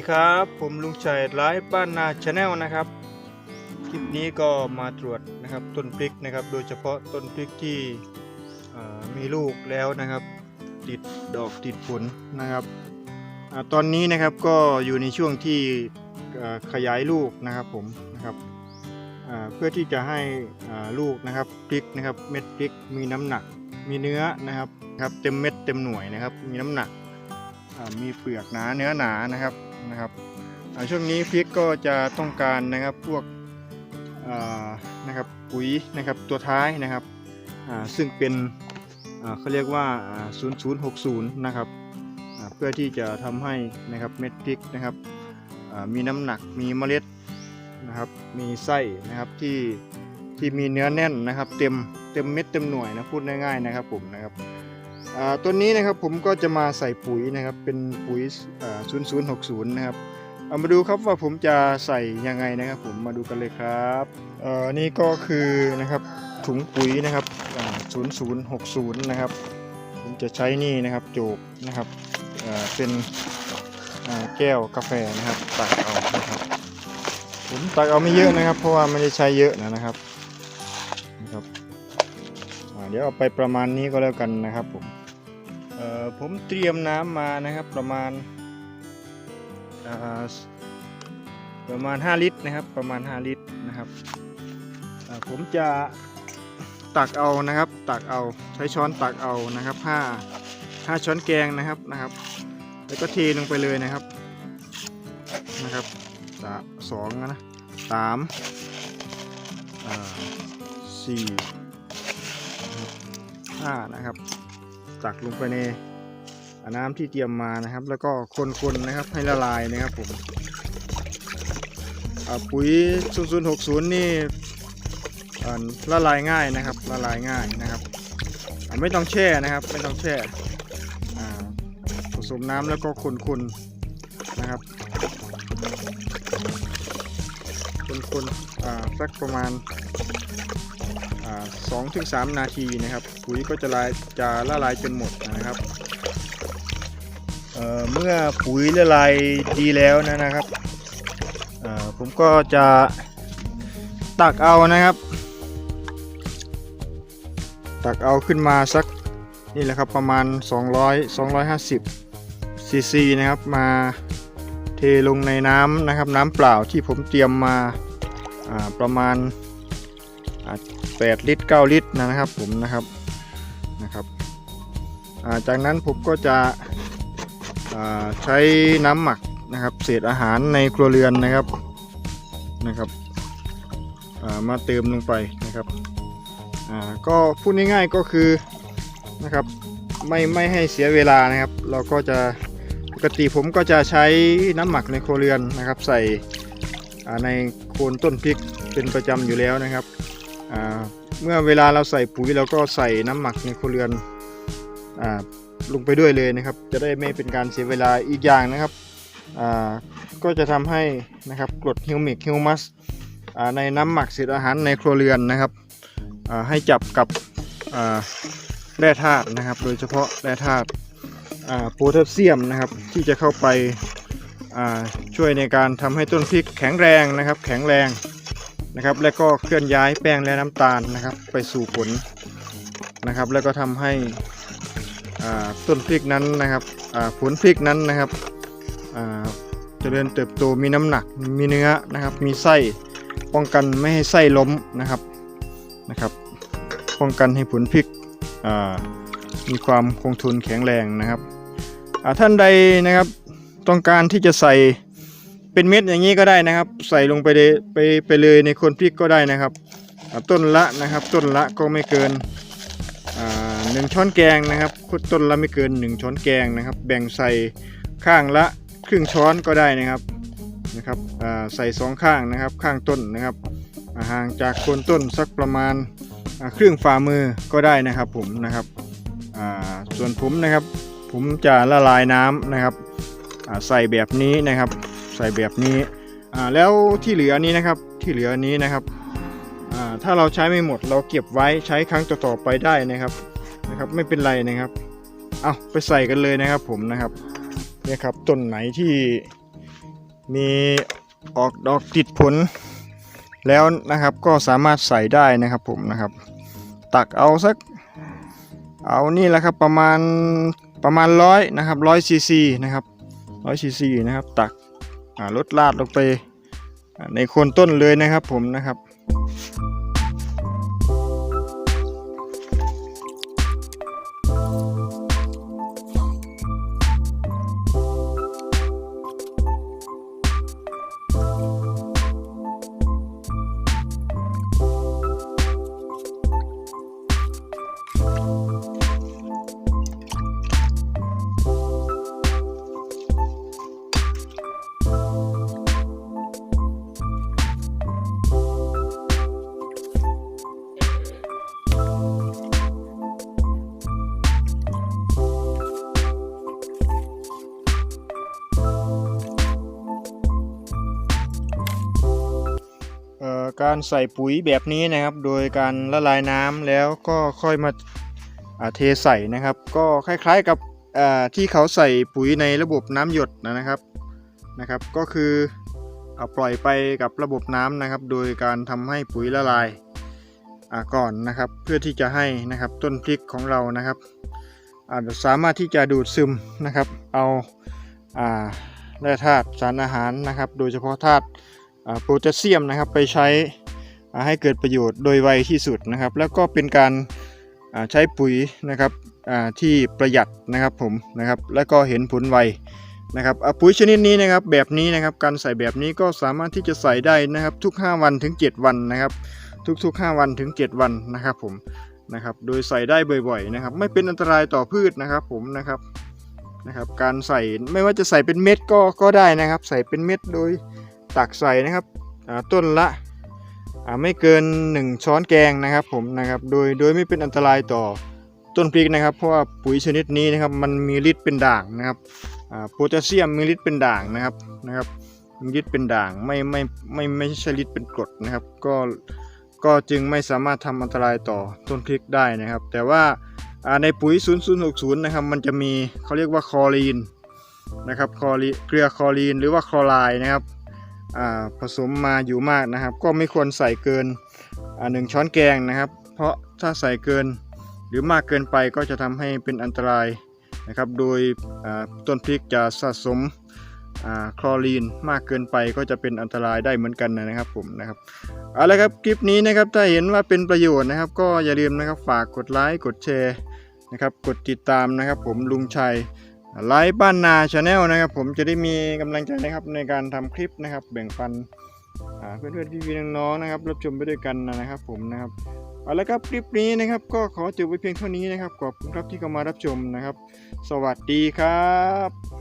ดีครับ ผมลุงชัยไลฟ์บ้านนาชาแนลนะครับ คลิปนี้ก็มาตรวจนะครับต้นพริกนะครับ โดยเฉพาะต้นพริกที่มีลูกแล้วนะครับ ติดดอกติดผลนะครับอตอนนี้นะครับก็อยู่ในช่วงที่ขยายลูกนะครับผมนะครับเพื่อที่จะให้ลูกนะครับพริกนะครับเม็ดพริกมีน้ำหนัก มีเนื้อนะครับครับเต็มเม็ดเต็มหน่วยนะครับ มีน้ำหนักมีเปลือกหนาเนื้อหนานะครับ นะครับช่วงนี้พริกก็จะต้องการนะครับพวกนะครับปุ๋ยนะครับตัวท้ายนะครับซึ่งเป็นเขาเรียกว่า 0060 นะครับเพื่อที่จะทำให้นะครับเม็ดพริกนะครับมีน้ำหนักมีเมล็ดนะครับมีไส้นะครับที่ที่มีเนื้อแน่นนะครับ เต็มเต็มเม็ดเต็มหน่วยนะพูดง่ายๆนะครับผมนะครับ ตัวนี้นะครับผมก็จะมาใส่ปุ๋ยนะครับเป็นปุ๋ย0060 นะครับเอามาดูครับว่าผมจะใส่ยังไงนะครับ ผมมาดูกันเลยครับนี่ก็คือนะครับถุงปุ๋ยนะครับ0060 นะครับ ผมจะใช้นี่นะครับโจกนะครับเป็นแก้วกาแฟนะครับตักเอานะครับผมตักเอาไม่เยอะนะครับ เพราะว่าไม่ได้ใช้เยอะนะครับ เดี๋ยวเอาไปประมาณนี้ก็แล้วกันนะครับผมเอ่อผมเตรียมน้ำมานะครับประมาณประมาณ 5 ลิตรนะครับประมาณ 5 ลิตรนะครับผมจะตักเอานะครับ ตักเอาใช้ช้อนตักเอานะครับ5 5ช้อนแกงนะครับนะครับ แล้วก็เทลงไปเลยนะครับนะครับสาสองนะสามสี่ ห้านะครับ ตักลงไปในน้ำที่เตรียมมานะครับ แล้วก็คนๆนะครับให้ละลายนะครับผมปุ๋ย 0060 นี่ละลายง่ายนะครับละลายง่ายนะครับไม่ต้องแช่นะครับ ไม่ต้องแช่ผสมน้ำแล้วก็คนๆนะครับ คนๆอ่าสักประมาณ สองถึงสามนาทีนะครับ ปุ๋ยก็จะลายจะละลายจนหมดนะครับเเมื่อปุ๋ยละลายดีแล้วนะนะครับผมก็จะตักเอานะครับ ตักเอาขึ้นมาสักนี่แหละครับประมาณ 200 250ซีซีนะครับมาเทลงในน้ำนะครับ น้ำเปล่าที่ผมเตรียมมาประมาณ 8 ลิตร 9 ลิตรนะครับผมนะครับนะครับาจากนั้นผมก็จะใช้น้ำหมักนะครับเศษอาหารในครัวเรือนนะครับนะครับามาเติมลงไปนะครับก็พูดง่ายๆก็คือนะครับไม่ไม่ให้เสียเวลานะครับ เราก็จะปกติผมก็จะใช้น้ำหมักในครัวเรือนนะครับ ใส่ในโคนต้นพริกเป็นประจำอยู่แล้วนะครับ เมื่อเวลาเราใส่ปุ๋ยเราก็ใส่น้ำหมักในครัวเรือนอลงไปด้วยเลยนะครับ จะได้ไม่เป็นการเสียเวลาอีกอย่างนะครับก็จะทำให้นะครับกรดฮิวมิกฮิวมัสในน้ำหมักเศษอาหารในครัวเรือนนะครับให้จับกับแร่ธาตุนะครับ โดยเฉพาะแร่ธาตุโพแทสเซียมนะครับที่จะเข้าไปช่วยในการทำให้ต้นพริกแข็งแรงนะครับ แข็งแรง นะครับ แล้วก็เคลื่อนย้ายแป้งและน้ำตาลนะครับ ไปสู่ผลนะครับ แล้วก็ทำให้ต้นพริกนั้นนะครับผลพริกนั้นนะครับอ่าเจริญเติบโตมีน้ำหนักมีเนื้อนะครับ มีไส้ป้องกันไม่ให้ไส้ล้มนะครับนะครับ ป้องกันให้ผลพริกมีความคงทนแข็งแรงนะครับท่านใดนะครับต้องการที่จะใส่ เป็นเม็ดอย่างนี้ก็ได้นะครับ ใส่ลงไปเลยไปไปเลยในโคนพริกก็ได้นะครับ ต้นละนะครับ ต้นละก็ไม่เกินหนึ่งช้อนแกงนะครับต้นละไม่เกินหนึ่งช้อนแกงนะครับ แบ่งใส่ข้างละครึ่งช้อนก็ได้นะครับนะครับใส่สองข้างนะครับข้างต้นนะครับห่างจากโคนต้นสักประมาณครึ่งฝ่ามือก็ได้นะครับผมนะครับส่วนผมนะครับผมจะละลายน้ำนะครับใส่แบบนี้นะครับ ส่แบบนี้อ่าแล้วที่เหลือนี้นะครับที่เหลือนี้นะครับอ่าถ้าเราใช้ไม่หมดเราเก็บไว้ใช้ครั้งต่อๆไปได้นะครับนะครับไม่เป็นไรนะครับเอาไปใส่กันเลยนะครับผมนะครับเนี่ยครับต้นไหนที่มีออกดอกติดผลแล้วนะครับก็สามารถใส่ได้นะครับผมนะครับ ตักเอาสักเอานี่แหละครับประมาณประมาณร้อยนะครับร้อยซีซีนะครับร้อยซีซีนะครับตัก ลดลาดลงไปในโคนต้นเลยนะครับผมนะครับ การใส่ปุ๋ยแบบนี้นะครับ โดยการละลายน้ำแล้วก็ค่อยมาาเทใส่นะครับ ก็คล้ายๆกับที่เขาใส่ปุ๋ยในระบบน้ำหยดนะครับนะครับ ก็คือเอาปล่อยไปกับระบบน้ำนะครับ โดยการทำให้ปุ๋ยละลายาก่อนนะครับ เพื่อที่จะให้นะครับต้นพริกของเรานะครับอ่าสามารถที่จะดูดซึมนะครับ เอาแร่ธาตุสารอาหารนะครับ โดยเฉพาะธาตุ โพแทสเซียมนะครับไปใช้ให้เกิดประโยชน์โดยไวที่สุดนะครับ แล้วก็เป็นการใช้ปุ๋ยนะครับที่ประหยัดนะครับผมนะครับแล้วก็เห็นผลไวนะครับปุ๋ยชนิดนี้นะครับแบบนี้นะครับการใส่แบบนี้ก็สามารถที่จะใส่ได้นะครับทุก 5 วันถึง 7 วันนะครับทุก ๆ 5 วันถึง 7 วันนะครับผมนะครับโดยใส่ได้บ่อยๆนะครับไม่เป็นอันตรายต่อพืชนะครับผมนะครับนะครับการใส่ไม่ว่าจะใส่เป็นเม็ดก็ก็ได้นะครับ ใส่เป็นเม็ดโดย ตักใส่นะครับต้นละไม่เกิน 1 ช้อนแกงนะครับผมนะครับโดยโดยไม่เป็นอันตรายต่อต้นพริกนะครับ เพราะว่าปุ๋ยชนิดนี้นะครับมันมีฤทธิ์เป็นด่างนะครับโพแทสเซียมมีฤทธิ์เป็นด่างนะครับนะครับมีฤทธิ์เป็นด่างไม่ไม่ไม่ไม่ใช่ฤทธิ์เป็นกรดนะครับ ก็ก็จึงไม่สามารถทำอันตรายต่อต้นพริกได้นะครับ แต่ว่าในปุ๋ย 0060 นะครับ มันจะมีเขาเรียกว่าคลอรีนนะครับคลอรีเกลือคลอรีนหรือว่าคลอไรด์นะครับ ผสมมาอยู่มากนะครับ ก็ไม่ควรใส่เกินหนึ่งช้อนแกงนะครับ เพราะถ้าใส่เกินหรือมากเกินไปก็จะทำให้เป็นอันตรายนะครับ โดยต้นพริกจะสะสมคลอรีนมากเกินไปก็จะเป็นอันตรายได้เหมือนกันนะครับผมนะครับเอาละครับคลิปนี้นะครับถ้าเห็นว่าเป็นประโยชน์นะครับ ก็อย่าลืมนะครับฝากกดไลค์กดแชร์นะครับ กดติดตามนะครับ ผมลุงชัย ไลฟ์บ้านนาชาแนลนะครับ ผมจะได้มีกำลังใจนะครับในการทำคลิปนะครับ แบ่งปันอ่าเพื่อนๆพี่ๆน้องๆนะครับรับชมไปด้วยกันนะครับ ผมนะครับเอาละครับคลิปนี้นะครับ ก็ขอจบไว้เพียงเท่านี้นะครับขอบคุณครับที่เข้ามารับชมนะครับ สวัสดีครับ